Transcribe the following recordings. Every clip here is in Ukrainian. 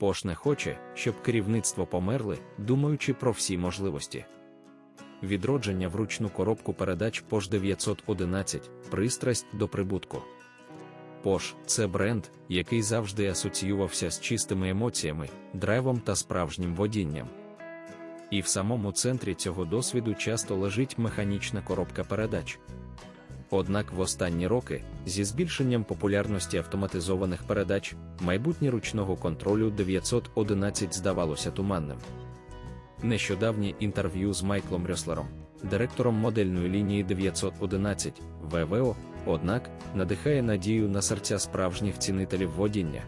Пош не хоче, щоб керівництво померли, думаючи про всі можливості. Відродження в ручну коробку передач Пош 911 пристрасть до прибутку. Пош це бренд, який завжди асоціювався з чистими емоціями, драйвом та справжнім водінням. І в самому центрі цього досвіду часто лежить механічна коробка передач. Однак в останні роки, зі збільшенням популярності автоматизованих передач, майбутнє ручного контролю 911 здавалося туманним. Нещодавнє інтерв'ю з Майклом Рьослером, директором модельної лінії 911 ВВО, однак, надихає надію на серця справжніх цінителів водіння.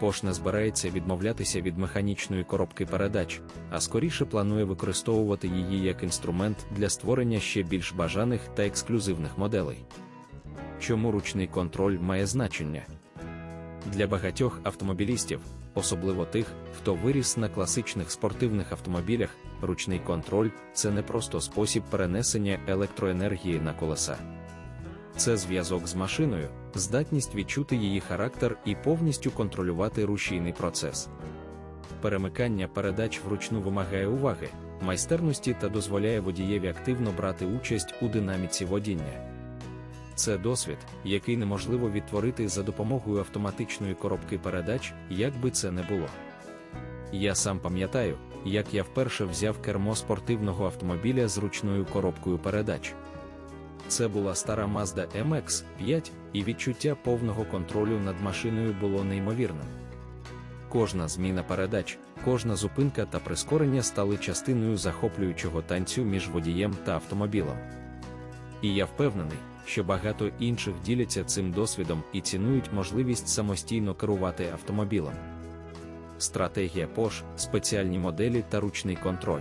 Пош не збирається відмовлятися від механічної коробки передач, а скоріше планує використовувати її як інструмент для створення ще більш бажаних та ексклюзивних моделей. Чому ручний контроль має значення? Для багатьох автомобілістів, особливо тих, хто виріс на класичних спортивних автомобілях, ручний контроль це не просто спосіб перенесення електроенергії на колеса. Це зв'язок з машиною, здатність відчути її характер і повністю контролювати рушійний процес. Перемикання передач вручну вимагає уваги, майстерності та дозволяє водієві активно брати участь у динаміці водіння. Це досвід, який неможливо відтворити за допомогою автоматичної коробки передач, як би це не було. Я сам пам'ятаю, як я вперше взяв кермо спортивного автомобіля з ручною коробкою передач. Це була стара Mazda MX-5, і відчуття повного контролю над машиною було неймовірним. Кожна зміна передач, кожна зупинка та прискорення стали частиною захоплюючого танцю між водієм та автомобілем. І я впевнений, що багато інших діляться цим досвідом і цінують можливість самостійно керувати автомобілем. Стратегія Porsche, спеціальні моделі та ручний контроль.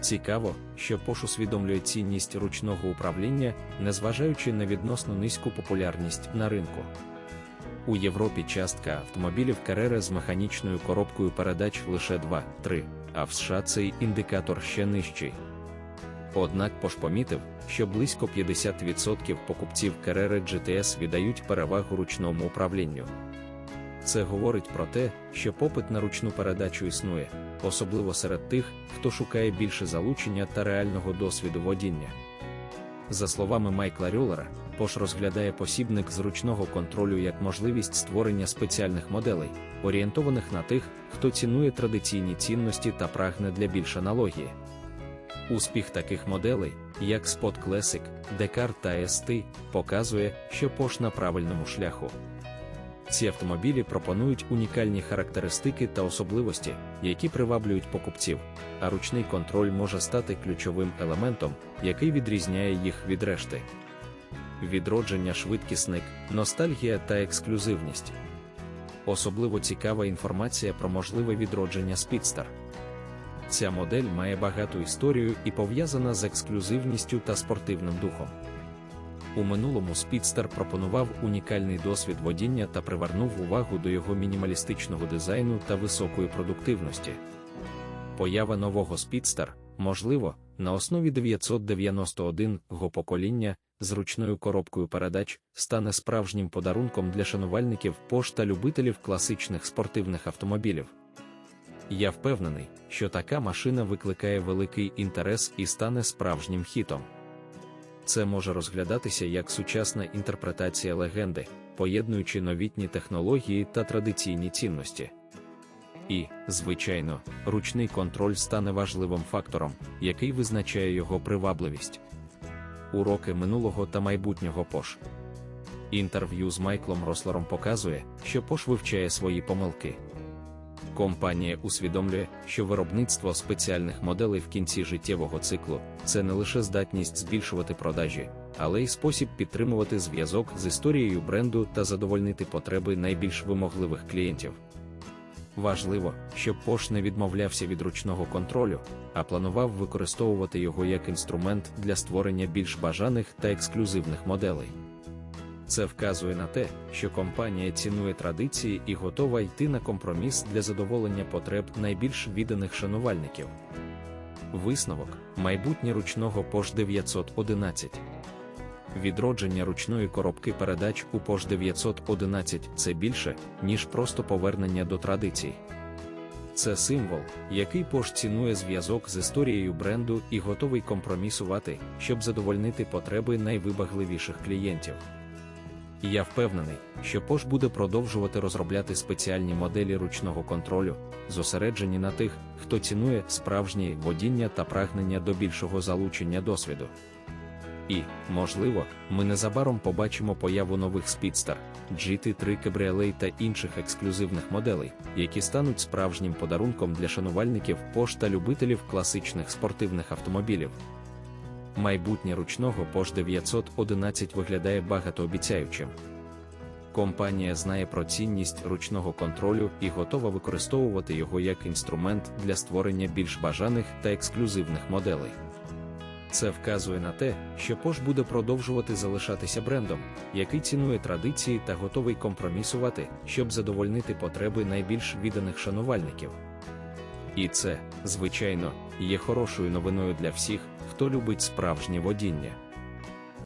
Цікаво, що Porsche усвідомлює цінність ручного управління, незважаючи на відносно низьку популярність на ринку. У Європі частка автомобілів Carrera з механічною коробкою передач лише 2-3, а в США цей індикатор ще нижчий. Однак Porsche помітив, що близько 50% покупців Carrera GTS віддають перевагу ручному управлінню. Це говорить про те, що попит на ручну передачу існує, особливо серед тих, хто шукає більше залучення та реального досвіду водіння. За словами Майкла Рюлера, Пош розглядає посібник з ручного контролю як можливість створення спеціальних моделей, орієнтованих на тих, хто цінує традиційні цінності та прагне для більш аналогії. Успіх таких моделей, як Spot Classic, Descartes та ST, показує, що Пош на правильному шляху. Ці автомобілі пропонують унікальні характеристики та особливості, які приваблюють покупців, а ручний контроль може стати ключовим елементом, який відрізняє їх від решти. Відродження швидкісник, ностальгія та ексклюзивність. Особливо цікава інформація про можливе відродження Speedster. Ця модель має багату історію і пов'язана з ексклюзивністю та спортивним духом. У минулому Спідстер пропонував унікальний досвід водіння та привернув увагу до його мінімалістичного дизайну та високої продуктивності. Поява нового Спідстер, можливо, на основі 991 го покоління з ручною коробкою передач стане справжнім подарунком для шанувальників пош любителів класичних спортивних автомобілів. Я впевнений, що така машина викликає великий інтерес і стане справжнім хітом. Це може розглядатися як сучасна інтерпретація легенди, поєднуючи новітні технології та традиційні цінності. І, звичайно, ручний контроль стане важливим фактором, який визначає його привабливість. Уроки минулого та майбутнього Пош. Інтерв'ю з Майклом Рослером показує, що Пош вивчає свої помилки. Компанія усвідомлює, що виробництво спеціальних моделей в кінці життєвого циклу це не лише здатність збільшувати продажі, але й спосіб підтримувати зв'язок з історією бренду та задовольнити потреби найбільш вимогливих клієнтів. Важливо, щоб Пош не відмовлявся від ручного контролю, а планував використовувати його як інструмент для створення більш бажаних та ексклюзивних моделей. Це вказує на те, що компанія цінує традиції і готова йти на компроміс для задоволення потреб найбільш відданих шанувальників. Висновок майбутнє ручного Porsche 911. Відродження ручної коробки передач у Porsche 911 це більше, ніж просто повернення до традицій. Це символ, який Porsche цінує зв'язок з історією бренду і готовий компромісувати, щоб задовольнити потреби найвибагливіших клієнтів. Я впевнений, що Porsche буде продовжувати розробляти спеціальні моделі ручного контролю, зосереджені на тих, хто цінує справжнє водіння та прагнення до більшого залучення досвіду. І, можливо, ми незабаром побачимо появу нових Speedster, GT3 Cabriolet та інших ексклюзивних моделей, які стануть справжнім подарунком для шанувальників Porsche та любителів класичних спортивних автомобілів. Майбутнє ручного Porsche 911 виглядає багатообіцяючим. Компанія знає про цінність ручного контролю і готова використовувати його як інструмент для створення більш бажаних та ексклюзивних моделей. Це вказує на те, що Porsche буде продовжувати залишатися брендом, який цінує традиції та готовий компромісувати, щоб задовольнити потреби найбільш відданих шанувальників. І це, звичайно, є хорошою новиною для всіх, хто любить справжнє водіння.